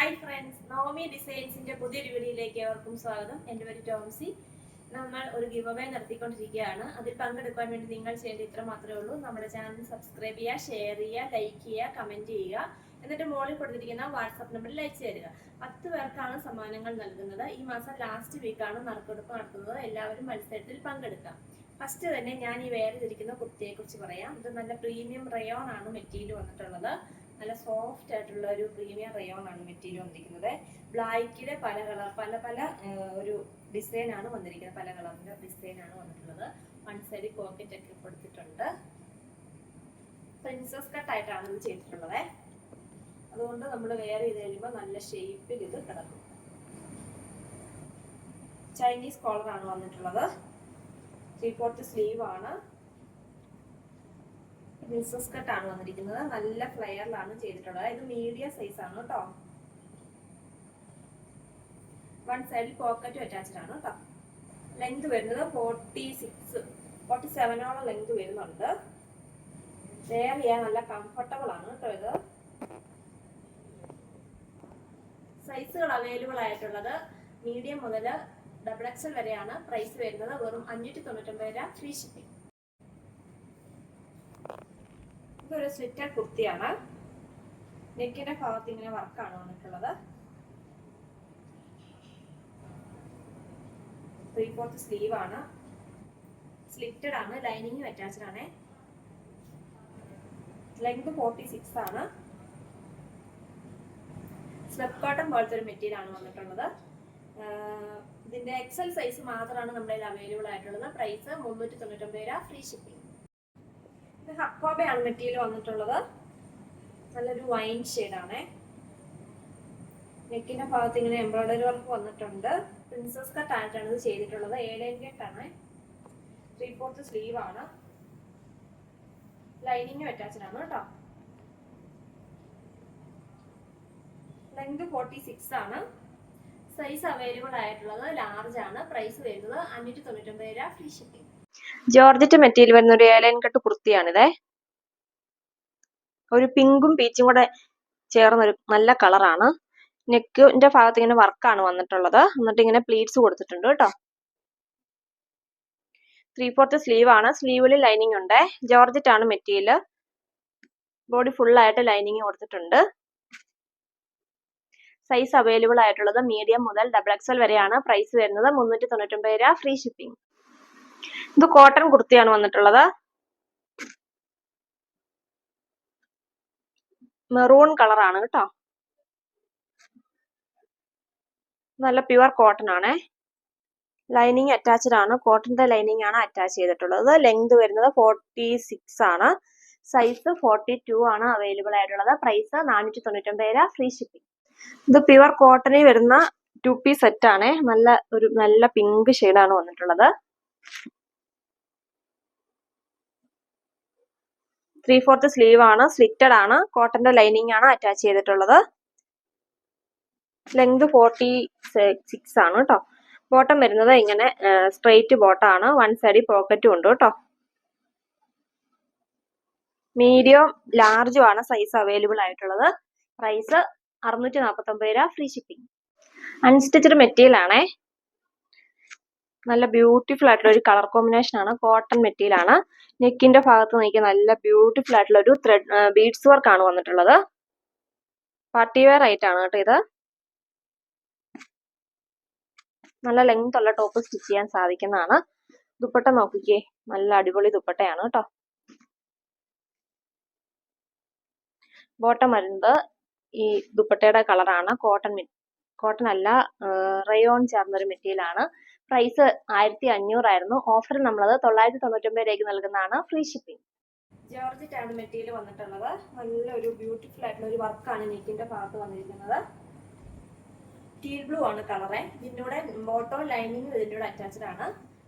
Hi friends Naomi ഡിസൈൻസിന്റെ പുതിയൊരു വീഡിയോയിലേക്ക് ഏവർക്കും സ്വാഗതം. എന്റെ പേര് ടോംസി. നമ്മൾ ഒരു ഗിവ് അവേ നടത്തിക്കൊണ്ടിരിക്കുകയാണ്. അതിൽ പങ്കെടുക്കാൻ വേണ്ടി നിങ്ങൾ ചെയ്യേണ്ടത് ഇത്ര മാത്രമേ ഉള്ളൂ. നമ്മുടെ ചാനൽ സബ്സ്ക്രൈബ് ചെയ്യുക ഷെയർ ചെയ്യുക ലൈക്ക് ചെയ്യുക കമന്റ് ചെയ്യുക. എന്നിട്ട് മുകളിൽ കൊടുത്തിരിക്കുന്ന വാട്സാപ്പ് നമ്പറിൽ അയച്ചു തരിക. പത്ത് പേർക്കാണ് സമ്മാനങ്ങൾ നൽകുന്നത്. ഈ മാസം ലാസ്റ്റ് വീക്കാണ് നറുക്കെടുപ്പ് നടത്തുന്നത്. എല്ലാവരും മത്സരത്തിൽ പങ്കെടുക്കാം. ഫസ്റ്റ് തന്നെ ഞാൻ ഈ വേറെ കുർത്തിയെ കുറിച്ച് പറയാം. ഇത് നല്ല പ്രീമിയം റയോൺ ആണ് മെറ്റീരിയൽ വന്നിട്ടുള്ളത്. നല്ല സോഫ്റ്റ് ആയിട്ടുള്ള ഒരു പ്രീമിയം റയോൺ ആണ് മെറ്റീരിയൽ വന്നിരിക്കുന്നത്. ബ്ലാക്കിലെ പല കളർ പല പല ഒരു ഡിസൈൻ ആണ് വന്നിരിക്കുന്നത്. പല കളറിന്റെ ഡിസൈൻ ആണ് വന്നിട്ടുള്ളത്. വൺ സൈഡ് പോക്കറ്റ് ഒക്കെ കൊടുത്തിട്ടുണ്ട്. പ്രിൻസസ് കട്ട് ആയിട്ടാണ് ഇത് ചെയ്തിട്ടുള്ളത്. അതുകൊണ്ട് നമ്മൾ വേറെ ചെയ്ത് കഴിയുമ്പോൾ നല്ല ഷേപ്പിൽ ഇത് കിടക്കും. ചൈനീസ് കോളർ ആണ് വന്നിട്ടുള്ളത്. ത്രീ ഫോർത്ത് സ്ലീവ് ആണ്. കട്ട് ആണ് വന്നിരിക്കുന്നത്. നല്ല ഫ്ലെയറിലാണ് ചെയ്തിട്ടുള്ളത്. അതായത് മീഡിയം സൈസ് ആണ് കേട്ടോ. വൺ സൈഡിൽ പോക്കറ്റും അറ്റാച്ച്ഡ് ആണ് കേട്ടോ. ലെങ്ത് വരുന്നത് ഫോർട്ടി സിക്സ് ഫോർട്ടി സെവനോളം ലെങ്ത് വരുന്നുണ്ട്. വെയർ ചെയ്യാൻ നല്ല കംഫർട്ടബിൾ ആണ് കേട്ടോ ഇത്. സൈസുകൾ അവൈലബിൾ ആയിട്ടുള്ളത് മീഡിയം മുതൽ ഡബിൾ എക്സൽ വരെയാണ്. പ്രൈസ് വരുന്നത് വെറും അഞ്ഞൂറ്റി തൊണ്ണൂറ്റൊമ്പത് രൂപ ഫ്രീ ഷിപ്പിംഗ് ഇതൊരു സ്ലിറ്റഡ് കുർത്തിയാണ്. നെക്കിന്റെ ഭാഗത്ത് ഇങ്ങനെ വർക്കാണ് വന്നിട്ടുള്ളത്. ത്രീ ഫോർത്ത് സ്ലീവ് ആണ്. സ്ലിറ്റഡ് ആണ് ലൈനിങ്ങും അറ്റാച്ച്ഡ് ആണ്. ലെങ്ത് ഫോർട്ടി സിക്സ് ആണ്. സ്ലബ് കോട്ടൺ പോലത്തെ ഒരു മെറ്റീരിയൽ ആണ് വന്നിട്ടുള്ളത്. ഇതിന്റെ എക്സൽ സൈസ് മാത്രമാണ് നമ്മുടെ അവൈലബിൾ ആയിട്ടുള്ളത്. പ്രൈസ് മുന്നൂറ്റി തൊണ്ണൂറ്റൊമ്പത് രൂപ ഫ്രീ ഷിപ്പിംഗ് ഹക്കോബയാണ് മെറ്റീരിയൽ വന്നിട്ടുള്ളത്. നല്ലൊരു വൈൻ ആണ് നെക്കിന്റെ ഭാഗത്ത് ഇങ്ങനെ എംബ്രോയിഡറി വർക്ക് വന്നിട്ടുണ്ട്. പ്രിൻസസ് കട്ട് ആയിട്ടാണ് ഇത് ചെയ്തിട്ടുള്ളത്. ഏഴേൻ കെട്ടാണ് ത്രീ ഫോർത്ത് സ്ലീവ് ആണ് ലൈനിങ്ങും അറ്റാച്ച്ഡ് ആണ് കേട്ടോ. ലെങ്ത് ഫോർട്ടി സിക്സ് ആണ്. സൈസ് അവൈലബിൾ ആയിട്ടുള്ളത് ലാർജ് ആണ്. പ്രൈസ് വരുന്നത് അഞ്ഞൂറ്റി തൊണ്ണൂറ്റൊമ്പത് രൂപ ഫ്രീ ഷിപ്പിംഗ് ജോർജറ്റ് മെറ്റീരിയൽ വരുന്ന ഒരു ഏലൈൻ കട്ട് കുർത്തിയാണിത്. ഒരു പിങ്കും പീച്ചും കൂടെ ചേർന്ന ഒരു നല്ല കളറാണ്. നെക്കിന്റെ ഭാഗത്ത് ഇങ്ങനെ വർക്കാണ് വന്നിട്ടുള്ളത്. എന്നിട്ട് ഇങ്ങനെ പ്ലീറ്റ്സ് കൊടുത്തിട്ടുണ്ട് കേട്ടോ. ത്രീ ഫോർത്ത് സ്ലീവ് ആണ് സ്ലീവിൽ ലൈനിങ് ഉണ്ട്. ജോർജറ്റ് ആണ് മെറ്റീരിയൽ ബോഡി ഫുൾ ആയിട്ട് ലൈനിങ് കൊടുത്തിട്ടുണ്ട്. സൈസ് അവൈലബിൾ ആയിട്ടുള്ളത് മീഡിയം മുതൽ ഡബിൾ എക്സൽ വരെയാണ്. പ്രൈസ് വരുന്നത് മുന്നൂറ്റി തൊണ്ണൂറ്റൊമ്പത് രൂപ ഫ്രീ ഷിപ്പിംഗ്. ഇത് കോട്ടൺ കുർത്തിയാണ് വന്നിട്ടുള്ളത്. മെറൂൺ കളറാണ് കേട്ടോ. നല്ല പ്യുവർ കോട്ടൺ ആണ്. ലൈനിങ് അറ്റാച്ച്ഡ് ആണ്. കോട്ടന്റെ ലൈനിങ് ആണ് അറ്റാച്ച് ചെയ്തിട്ടുള്ളത്. ലെങ്ത് വരുന്നത് ഫോർട്ടി സിക്സ് ആണ്. സൈസ് ഫോർട്ടി ടു ആണ് അവൈലബിൾ ആയിട്ടുള്ളത്. പ്രൈസ് നാനൂറ്റി തൊണ്ണൂറ്റൊമ്പത് രൂപ. Free shipping. ഇത് പ്യുവർ കോട്ടണിൽ വരുന്ന ടു പീസ് സെറ്റ് ആണ് നല്ല ഒരു നല്ല പിങ്ക് ഷെയ്ഡാണ് വന്നിട്ടുള്ളത്. ത്രീ ഫോർത്ത് സ്ലീവ് ആണ് സ്ലിറ്റഡ് ആണ് കോട്ടന്റെ ലൈനിങ് ആണ് അറ്റാച്ച് ചെയ്തിട്ടുള്ളത്. ലെങ്ത് ഫോർട്ടി സിക്സ് ആണ് കേട്ടോ ബോട്ടം വരുന്നത് ഇങ്ങനെ സ്ട്രെയിറ്റ് ആണ്. വൺ സൈഡിൽ പോക്കറ്റും ഉണ്ട് കേട്ടോ മീഡിയം ലാർജും ആണ് സൈസ് അവൈലബിൾ ആയിട്ടുള്ളത്. പ്രൈസ് അറുന്നൂറ്റി നാൽപ്പത്തി ഒമ്പത് രൂപ ഫ്രീ ഷിപ്പിംഗ് അൺസ്റ്റിച്ചഡ് മെറ്റീരിയൽ ആണേ. നല്ല ബ്യൂട്ടിഫുൾ ആയിട്ടുള്ള ഒരു കളർ കോമ്പിനേഷൻ ആണ് കോട്ടൺ മെറ്റീരിയൽ ആണ്. നെക്കിന്റെ ഭാഗത്ത് നോക്കിയാൽ നല്ല ബ്യൂട്ടിഫുൾ ആയിട്ടുള്ള ഒരു ത്രെഡ് ബീഡ്സ് വർക്ക് ആണ് വന്നിട്ടുള്ളത്. പാർട്ടി വെയർ ആണ് കേട്ടോ ഇത്. നല്ല ലെങ്ത് ഉള്ള ടോപ്പ് സ്റ്റിച്ച് ചെയ്യാൻ സാധിക്കുന്നതാണ്. ദുപ്പട്ട നോക്കിക്കേ നല്ല അടിപൊളി ദുപ്പട്ടയാണ് കേട്ടോ. ബോട്ടം വരുന്നത് ഈ ദുപ്പട്ടയുടെ കളറാണ് കോട്ടൺ കോട്ടൺ അല്ല റയോൺ ചേർന്നൊരു മെറ്റീരിയൽ ആണ്. പ്രൈസ് ആയിരത്തി അഞ്ഞൂറായിരുന്നു ഓഫർ നമ്മളത് തൊള്ളായിരത്തി തൊണ്ണൂറ്റൊമ്പത് രൂപയ്ക്ക് നൽകുന്നതാണ് ഫ്രീ ഷിപ്പിംഗ് ജോർജറ്റ് ആണ് മെറ്റീരിയൽ വന്നിട്ടുള്ളത്. നല്ലൊരു ബ്യൂട്ടിഫുൾ ആയിട്ടുള്ള ഒരു വർക്കാണ് നെക്കിന്റെ ഭാഗത്ത് വന്നിരിക്കുന്നത്. ടീൽ ബ്ലൂ ആണ് കളറ് ഇതിന്റെ ബോട്ടോ ലൈനിങ് ഇതിന്റെ കൂടെ അറ്റാച്ച്ഡ് ആണ്.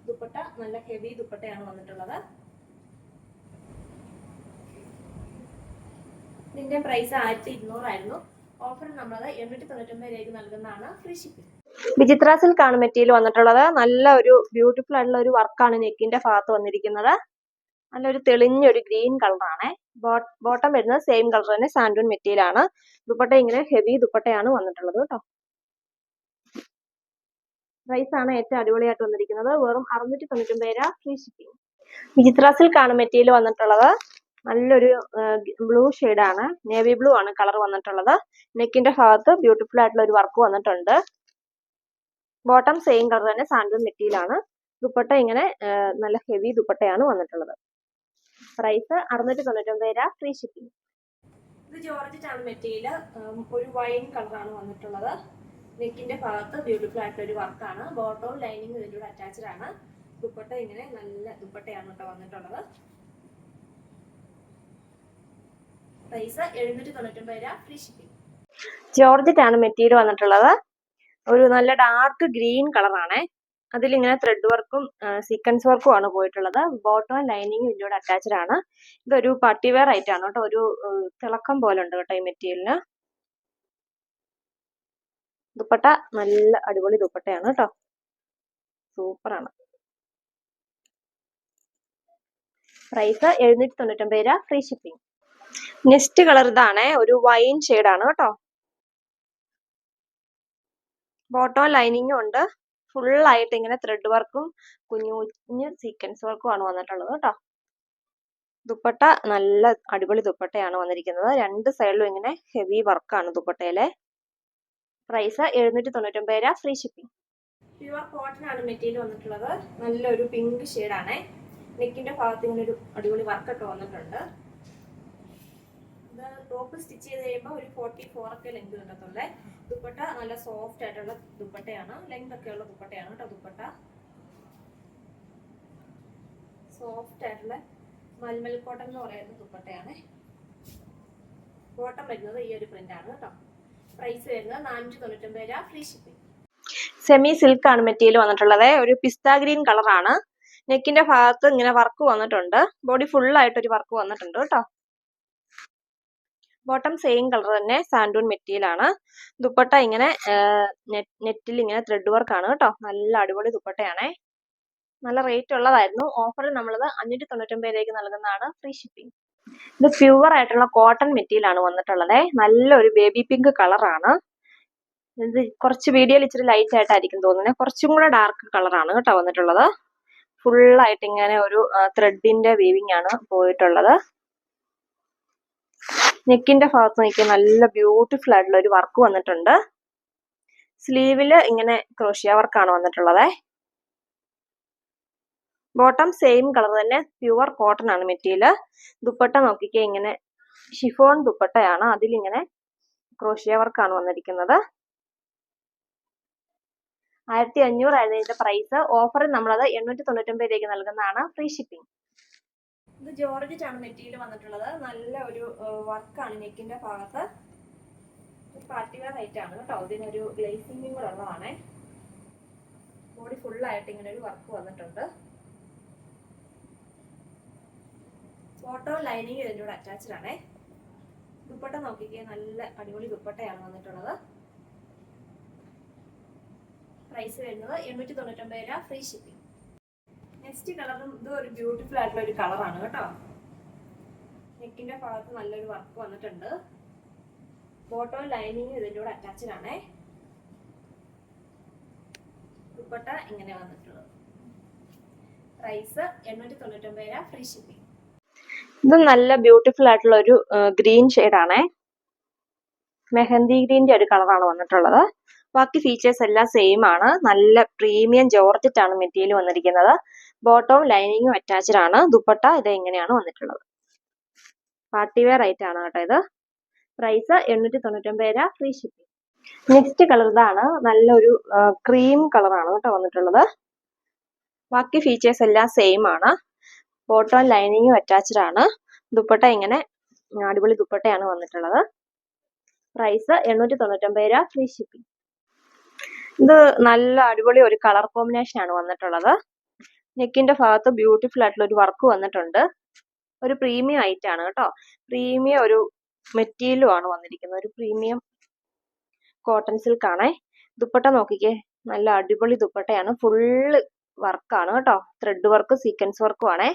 ദുപ്പട്ട നല്ല ഹെവി ദുപ്പട്ടയാണ് വന്നിട്ടുള്ളത്. ഇതിന്റെ പ്രൈസ് ആയിരത്തി ഇരുന്നൂറായിരുന്നു ഓഫർ നമ്മൾ എണ്ണൂറ്റി തൊണ്ണൂറ്റൊമ്പത് രൂപയ്ക്ക് നൽകുന്നതാണ് ഫ്രീ ഷിപ്പിംഗ് വിചിത്ര ആണ് മെറ്റീരിയൽ വന്നിട്ടുള്ളത്. നല്ല ഒരു ബ്യൂട്ടിഫുൾ ആയിട്ടുള്ള ഒരു വർക്കാണ് നെക്കിന്റെ ഭാഗത്ത് വന്നിരിക്കുന്നത്. നല്ലൊരു തെളിഞ്ഞൊരു ഗ്രീൻ കളറാണ് ബോട്ടം വരുന്നത് സെയിം കളർ തന്നെ സാൻഡൂൺ മെറ്റീരിയൽ ആണ്. ദുപ്പട്ട ഇങ്ങനെ ഹെവി ദുപ്പട്ടയാണ് വന്നിട്ടുള്ളത് കേട്ടോ. പ്രൈസ് ആണ് ഏറ്റവും അടിപൊളിയായിട്ട് വന്നിരിക്കുന്നത്. വെറും അറുന്നൂറ്റി തൊണ്ണൂറ്റൊമ്പത് രൂപ ഫ്രീ ഷിപ്പിംഗ് വിചിത്ര സിൽക്ക് ആണ് മെറ്റീരിയൽ വന്നിട്ടുള്ളത്. നല്ലൊരു ബ്ലൂ ആണ്. നേവി ബ്ലൂ ആണ് കളർ വന്നിട്ടുള്ളത്. നെക്കിന്റെ ഭാഗത്ത് ബ്യൂട്ടിഫുൾ ആയിട്ടുള്ള ഒരു വർക്ക് വന്നിട്ടുണ്ട്. ബോട്ടം സെയിം കളർ തന്നെ സാൻഡൽ മെറ്റീരിയലാണ്. ദുപ്പട്ട ഇങ്ങനെ നല്ല ഹെവി ദുപ്പട്ടയാണ് വന്നിട്ടുള്ളത്. പ്രൈസ് അറുന്നൂറ്റി തൊണ്ണൂറ്റൊമ്പത് രൂപ ഫ്രീ ഷിപ്പിംഗ്. ഇത് ജോർജറ്റ് ആണ് മെറ്റീരിയൽ ഒരു വൈൻ കളറാണ് വന്നിട്ടുള്ളത്. നെക്കിന്റെ ഭാഗത്ത് ബ്യൂട്ടിഫുൾ ആയിട്ടുള്ള ഒരു വർക്കാണ്. ബോട്ടവും ലൈനിങ് ഇതിന്റെ കൂടെ അറ്റാച്ച്ഡ് ആണ്. ദുപ്പട്ട ഇങ്ങനെ നല്ല ദുപ്പട്ടയാണ് കേട്ടോ വന്നിട്ടുള്ളത്. പ്രൈസ് എഴുന്നൂറ്റി തൊണ്ണൂറ്റൊമ്പത് രൂപ ഫ്രീ ഷിപ്പിംഗ്. ജോർജറ്റ് ആണ് മെറ്റീരിയൽ വന്നിട്ടുള്ളത്. ഒരു നല്ല ഡാർക്ക് ഗ്രീൻ കളറാണ് അതിലിങ്ങനെ ത്രെഡ് വർക്കും സീക്വൻസ് വർക്കും ആണ് പോയിട്ടുള്ളത്. ബോട്ടവും ലൈനിങ്ങും ഇതിലൂടെ അറ്റാച്ച്ഡ് ആണ്. ഇതൊരു പാർട്ടി വെയർ ആയിട്ടാണ് കേട്ടോ. ഒരു തിളക്കം പോലെ ഉണ്ട് കേട്ടോ ഈ മെറ്റീരിയലിന് ദുപ്പട്ട നല്ല അടിപൊളി ദുപ്പട്ടയാണ് കേട്ടോ. സൂപ്പറാണ് പ്രൈസ് എഴുന്നൂറ്റി തൊണ്ണൂറ്റൊമ്പത് രൂപ. ഫ്രീ ഷിപ്പിംഗ് നെക്സ്റ്റ് കളർ ഇതാണ്. ഒരു വൈൻ ആണ് കേട്ടോ. ബോട്ടം ലൈനിങ്ങും ഉണ്ട്. ഫുൾ ആയിട്ട് ഇങ്ങനെ ത്രെഡ് വർക്കും കുഞ്ഞു കുഞ്ഞു സീക്വൻസ് വർക്കും ആണ് വന്നിട്ടുള്ളത് കേട്ടോ. ദുപ്പട്ട നല്ല അടിപൊളി ദുപ്പട്ടയാണ് വന്നിരിക്കുന്നത്. രണ്ട് സൈഡിലും ഇങ്ങനെ ഹെവി വർക്കാണ് ദുപ്പട്ടയിലെ. പ്രൈസ് എഴുന്നൂറ്റി തൊണ്ണൂറ്റൊമ്പത് രൂപ ഫ്രീ ഷിപ്പിംഗ് പ്യുവർ കോട്ടൺ ആണ് മെറ്റീരിയൽ വന്നിട്ടുള്ളത്. നല്ലൊരു പിങ്ക് ഷെയ്ഡാണ് നെക്കിന്റെ ഭാഗത്ത് ഇങ്ങനെ ഒരു അടിപൊളി വർക്കൊക്കെ വന്നിട്ടുണ്ട്. ടോപ്പ് സ്റ്റിച്ച് ചെയ്ത് കഴിയുമ്പോൾ ഒരു ഫോർട്ടി ഫോർ ഒക്കെ ലെങ്ത് കിട്ടത്തുള്ളേ ദുപ്പട്ട നല്ല സോഫ്റ്റ് ആയിട്ടുള്ള ദുപ്പട്ടയാണ്. ലെങ്ത് ഒക്കെ ഉള്ള ദുപ്പട്ടയാണ് കേട്ടോ ദുപ്പട്ട. സോഫ്റ്റ് ആയിട്ടുള്ള മൽമൽ കോട്ടൺ എന്ന് പറയുന്ന ദുപ്പട്ടയാണ്. കോട്ടൺ വരുന്നത് ഈ ഒരു പ്രിന്റ് ആണ് കേട്ടോ. പ്രൈസ് വരുന്നത് നാനൂറ്റി തൊണ്ണൂറ്റൊമ്പത് രൂപ ഫ്രീ ഷിപ്പിംഗ് സെമി സിൽക്ക് ആണ് മെറ്റീരിയൽ വന്നിട്ടുള്ളത്. ഒരു പിസ്ത ഗ്രീൻ കളറാണ് നെക്കിന്റെ ഭാഗത്ത് ഇങ്ങനെ വർക്ക് വന്നിട്ടുണ്ട്. ബോഡി ഫുൾ ആയിട്ട് ഒരു വർക്ക് വന്നിട്ടുണ്ട് കേട്ടോ. ബോട്ടം സെയിം കളർ തന്നെ സാൻഡൂൺ മെറ്റീരിയലാണ് ദുപ്പട്ട ഇങ്ങനെ നെറ്റിൽ ഇങ്ങനെ ത്രെഡ് വർക്ക് ആണ് കേട്ടോ. നല്ല അടിപൊളി ദുപ്പട്ടയാണേ. നല്ല റേറ്റ് ഉള്ളതായിരുന്നു. ഓഫറിൽ നമ്മളത് അഞ്ഞൂറ്റി തൊണ്ണൂറ്റൊമ്പത് രൂപയ്ക്ക് നൽകുന്നതാണ് ഫ്രീ ഷിപ്പിംഗ് ഇത് പ്യുവർ ആയിട്ടുള്ള കോട്ടൺ മെറ്റീരിയൽ ആണ് വന്നിട്ടുള്ളത്. നല്ലൊരു ബേബി പിങ്ക് കളറാണ് ഇത് കുറച്ച് വീഡിയോയിൽ ഇച്ചിരി ലൈറ്റ് ആയിട്ടായിരിക്കും തോന്നുന്നത് കുറച്ചും കൂടെ ഡാർക്ക് കളറാണ് കേട്ടോ വന്നിട്ടുള്ളത്. ഫുൾ ആയിട്ട് ഇങ്ങനെ ഒരു ത്രെഡിന്റെ വീവിംഗ് ആണ് പോയിട്ടുള്ളത്. നെക്കിന്റെ ഭാഗത്ത് നോക്കിയാൽ നല്ല ബ്യൂട്ടിഫുൾ ആയിട്ടുള്ള ഒരു വർക്ക് വന്നിട്ടുണ്ട്. സ്ലീവിൽ ഇങ്ങനെ ക്രോഷ്യ വർക്കാണ് വന്നിട്ടുള്ളത്. ബോട്ടം സെയിം കളർ തന്നെ പ്യുവർ കോട്ടൺ ആണ് മെറ്റീരിയൽ ദുപ്പട്ട നോക്കിക്കേ ഇങ്ങനെ ഷിഫോൺ ദുപ്പട്ടയാണ്. അതിലിങ്ങനെ ക്രോഷ്യ വർക്കാണ് വന്നിരിക്കുന്നത്. ആയിരത്തി അഞ്ഞൂറായിരുന്നു ഇതിന്റെ പ്രൈസ് ഓഫറിൽ നമ്മളത് എണ്ണൂറ്റി തൊണ്ണൂറ്റൊമ്പതിലേക്ക് നൽകുന്നതാണ്. ഫ്രീ ഷിപ്പിംഗ് ഇത് ജോർജറ്റ് ആണ് മെറ്റീരിയൽ വന്നിട്ടുള്ളത്. നല്ല ഒരു വർക്കാണ് നെക്കിന്റെ ഭാഗത്ത്. ഒരു പാർട്ടി വെയർ ആണ് കേട്ടോ. ഇതിനൊരു ഗ്ലേസിംഗും കൂടെ ഉള്ളതാണ്. ബോഡി ഫുൾ ആയിട്ട് ഇങ്ങനെ ഒരു വർക്ക് വന്നിട്ടുണ്ട്. ഫോട്ടോ ലൈനിങ് ഇതിന്റെ കൂടെ അറ്റാച്ച്ഡ് ആണേ. ദുപ്പട്ട നോക്കിക്കേ നല്ല അടിപൊളി ദുപ്പട്ടയാണ് വന്നിട്ടുള്ളത്. പ്രൈസ് വരുന്നത് എണ്ണൂറ്റി തൊണ്ണൂറ്റൊമ്പത് രൂപ ഫ്രീ ഷിപ്പിംഗ് നെക്സ്റ്റ് കളറും ഇത് ഒരു ബ്യൂട്ടിഫുൾ ആയിട്ടുള്ള ഒരു കളറാണ് കേട്ടോ. നെക്കിന്റെ ഭാഗത്ത് നല്ലൊരു വർക്ക് വന്നിട്ടുണ്ട്. ബോട്ടോ ലൈനിങ് ഇതിന്റെ കൂടെ അറ്റാച്ച്ഡ് ആണേ. ദുപ്പട്ട ഇങ്ങനെ വന്നിട്ടുള്ളത്. പ്രൈസ് എണ്ണൂറ്റി തൊണ്ണൂറ്റൊമ്പത് രൂപ ഫ്രീ ഷിപ്പിംഗ് ഇത് നല്ല ബ്യൂട്ടിഫുൾ ആയിട്ടുള്ള ഒരു ഗ്രീൻ ഷെയ്ഡാണേ മെഹന്തി ഗ്രീന്റെ ഒരു കളറാണ് വന്നിട്ടുള്ളത്. ബാക്കി ഫീച്ചേഴ്സ് എല്ലാം സെയിം ആണ്. നല്ല പ്രീമിയം ജോർജറ്റ് ആണ് മെറ്റീരിയൽ വന്നിരിക്കുന്നത്. ബോട്ടവും ലൈനിങ്ങും അറ്റാച്ച്ഡ് ആണ്. ദുപ്പട്ട ഇത് എങ്ങനെയാണ് വന്നിട്ടുള്ളത്? പാർട്ടി വെയർ ആയിട്ട് ആണ് കേട്ടോ ഇത്. പ്രൈസ് എണ്ണൂറ്റി തൊണ്ണൂറ്റൊമ്പത് രൂപ. ഫ്രീ ഷിപ്പിംഗ് നെക്സ്റ്റ് കളർ ഇതാണ്. നല്ലൊരു ക്രീം കളറാണ് കേട്ടോ വന്നിട്ടുള്ളത്. ബാക്കി ഫീച്ചേഴ്സ് എല്ലാം സെയിം ആണ്. ബോട്ടം ലൈനിങ്ങും അറ്റാച്ച്ഡ് ആണ്. ദുപ്പട്ട ഇങ്ങനെ അടിപൊളി ദുപ്പട്ടയാണ് വന്നിട്ടുള്ളത്. പ്രൈസ് എണ്ണൂറ്റി തൊണ്ണൂറ്റൊമ്പത് രൂപ. ഫ്രീ ഷിപ്പിംഗ് ഇത് നല്ല അടിപൊളി ഒരു കളർ കോമ്പിനേഷൻ ആണ് വന്നിട്ടുള്ളത്. നെക്കിന്റെ ഭാഗത്ത് ബ്യൂട്ടിഫുൾ ആയിട്ടുള്ള ഒരു വർക്ക് വന്നിട്ടുണ്ട്. ഒരു പ്രീമിയം ഐറ്റം ആണ് കേട്ടോ. പ്രീമിയം ഒരു മെറ്റീരിയലും ആണ് വന്നിരിക്കുന്നത്. ഒരു പ്രീമിയം കോട്ടൺ സിൽക്ക് ആണേ. ദുപ്പട്ട നോക്കിക്കേ. നല്ല അടിപൊളി ദുപ്പട്ടയാണ്. ഫുള്ള് വർക്കാണ് കേട്ടോ. ത്രെഡ് വർക്ക് സീക്വൻസ് വർക്കും ആണേ.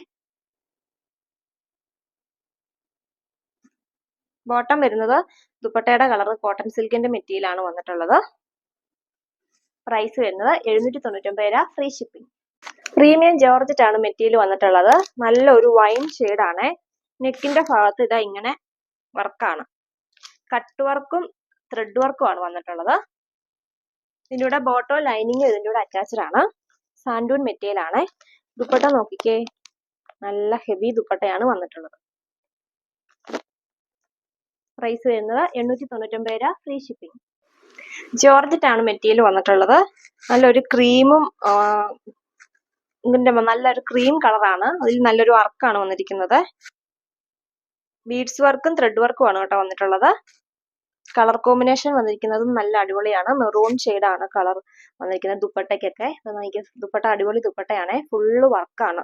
ബോട്ടം വരുന്നത് ദുപ്പട്ടയുടെ കളർ കോട്ടൺ സിൽക്കിന്റെ മെറ്റീരിയലാണ് വന്നിട്ടുള്ളത്. പ്രൈസ് വരുന്നത് എഴുന്നൂറ്റി തൊണ്ണൂറ്റൊമ്പത് രൂപ. ഫ്രീ ഷിപ്പിംഗ് പ്രീമിയം ജോർജറ്റ് ആണ് മെറ്റീരിയൽ വന്നിട്ടുള്ളത്. നല്ലൊരു വൈൻ ആണ്. നെക്കിന്റെ ഭാഗത്ത് ഇതാ ഇങ്ങനെ വർക്കാണ് കട്ട് വർക്കും ത്രെഡ് വർക്കും ആണ് വന്നിട്ടുള്ളത്. ഇതിന്റെ കൂടെ ബോട്ടോ ലൈനിങ് ഇതിന്റെ കൂടെ അറ്റാച്ച്ഡ് ആണ്. സാൻഡൂൺ മെറ്റീരിയൽ ആണ്. ദുപ്പട്ട നോക്കിക്കേ. നല്ല ഹെവി ദുപ്പട്ടയാണ് വന്നിട്ടുള്ളത്. പ്രൈസ് വരുന്നത് എണ്ണൂറ്റി തൊണ്ണൂറ്റൊമ്പത് രൂപ ഫ്രീ ഷിപ്പിംഗ് ജോർജറ്റ് ആണ് മെറ്റീരിയൽ വന്നിട്ടുള്ളത്. നല്ലൊരു ക്രീമും ഇതിന്റെ നല്ലൊരു ക്രീം കളറാണ് അതിൽ നല്ലൊരു വർക്കാണ് വന്നിരിക്കുന്നത്. ബീഡ്സ് വർക്കും ത്രെഡ് വർക്കും ആണ് കേട്ടോ വന്നിട്ടുള്ളത്. കളർ കോമ്പിനേഷൻ വന്നിരിക്കുന്നതും നല്ല അടിപൊളിയാണ്. മെറൂൺ ആണ് കളർ വന്നിരിക്കുന്നത് ദുപ്പട്ടയ്ക്കൊക്കെ. എനിക്ക് ദുപ്പട്ട അടിപൊളി ദുപ്പട്ടയാണ്. ഫുള്ള് വർക്കാണ്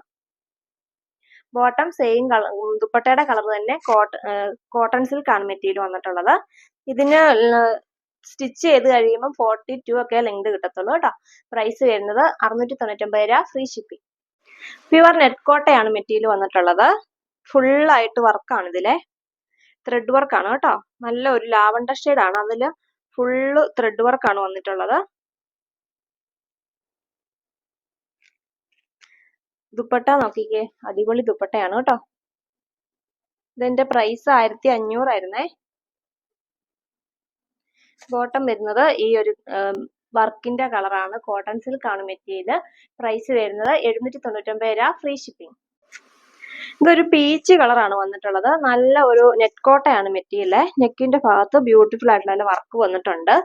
ബോട്ടം സെയിം കളർ ദുപ്പട്ടയുടെ കളർ തന്നെ കോട്ടൺ സിൽക്ക് ആണ് മെറ്റീരിയൽ വന്നിട്ടുള്ളത്. ഇതിന് സ്റ്റിച്ച് ചെയ്ത് കഴിയുമ്പോൾ ഫോർട്ടി ടു ഒക്കെ ലെങ്ത് കിട്ടത്തുള്ളൂ കേട്ടോ. പ്രൈസ് വരുന്നത് അറുന്നൂറ്റി തൊണ്ണൂറ്റൊമ്പത് രൂപ ഫ്രീ ഷിപ്പിംഗ് പ്യുവർ നെറ്റ് കോട്ടയാണ് മെറ്റീരിയൽ വന്നിട്ടുള്ളത്. ഫുള്ളായിട്ട് വർക്കാണ് ഇതിലെ. ത്രെഡ് വർക്കാണ് കേട്ടോ. നല്ല ഒരു ലാവണ്ടർ ആണ്. അതിൽ ഫുള്ള് ത്രെഡ് വർക്കാണ് വന്നിട്ടുള്ളത്. ദുപ്പട്ട നോക്കിക്കേ. അടിപൊളി ദുപ്പട്ടയാണ് കേട്ടോ. ഇതിന്റെ പ്രൈസ് ആയിരത്തി അഞ്ഞൂറായിരുന്നേ ബോട്ടം വരുന്നത് ഈ ഒരു വർക്കിന്റെ കളറാണ്. കോട്ടൺ സിൽക്ക് ആണ് മെറ്റീരിയൽ. പ്രൈസ് വരുന്നത് എഴുന്നൂറ്റി തൊണ്ണൂറ്റൊമ്പത് രൂപ. Free shipping. ഇതൊരു പീച്ച് കളറാണ് വന്നിട്ടുള്ളത്. നല്ല ഒരു നെറ്റ് കോട്ടയാണ് മെറ്റീരിയൽ നെക്കിന്റെ ഭാഗത്ത് ബ്യൂട്ടിഫുൾ ആയിട്ടുള്ള വർക്ക് വന്നിട്ടുണ്ട്.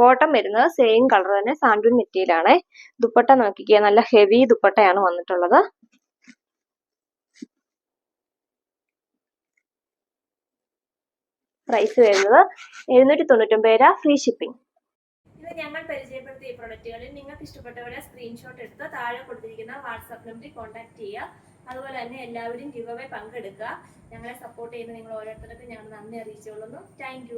ബോട്ടം വരുന്നത് സെയിം കളർ തന്നെ സാൻഡൂൺ മെറ്റീരിയൽ ആണ് ദുപ്പട്ട നോക്കിക്കുക നല്ല ഹെവി ദുപ്പട്ടയാണ് വന്നിട്ടുള്ളത്. പ്രൈസ് വരുന്നത് എഴുന്നൂറ്റി തൊണ്ണൂറ്റൊമ്പത് രൂപ ഫ്രീ ഷിപ്പിംഗ് ഇത് ഞങ്ങൾ പരിചയപ്പെടുത്തിയ പ്രൊഡക്റ്റുകളിൽ നിങ്ങൾക്ക് ഇഷ്ടപ്പെട്ടവരെ സ്ക്രീൻഷോട്ട് എടുത്ത് താഴെ കൊടുത്തിരിക്കുന്ന വാട്സാപ്പ് നമ്പറിൽ കോൺടാക്ട് ചെയ്യുക. അതുപോലെ തന്നെ എല്ലാവരും ഗിവ് അവേ പങ്കെടുക്കുക. ഞങ്ങളെ സപ്പോർട്ട് ചെയ്യുന്ന നിങ്ങൾ ഓരോരുത്തർക്കും ഞങ്ങൾ നന്ദി അറിയിച്ചുകൊള്ളുന്നു. താങ്ക്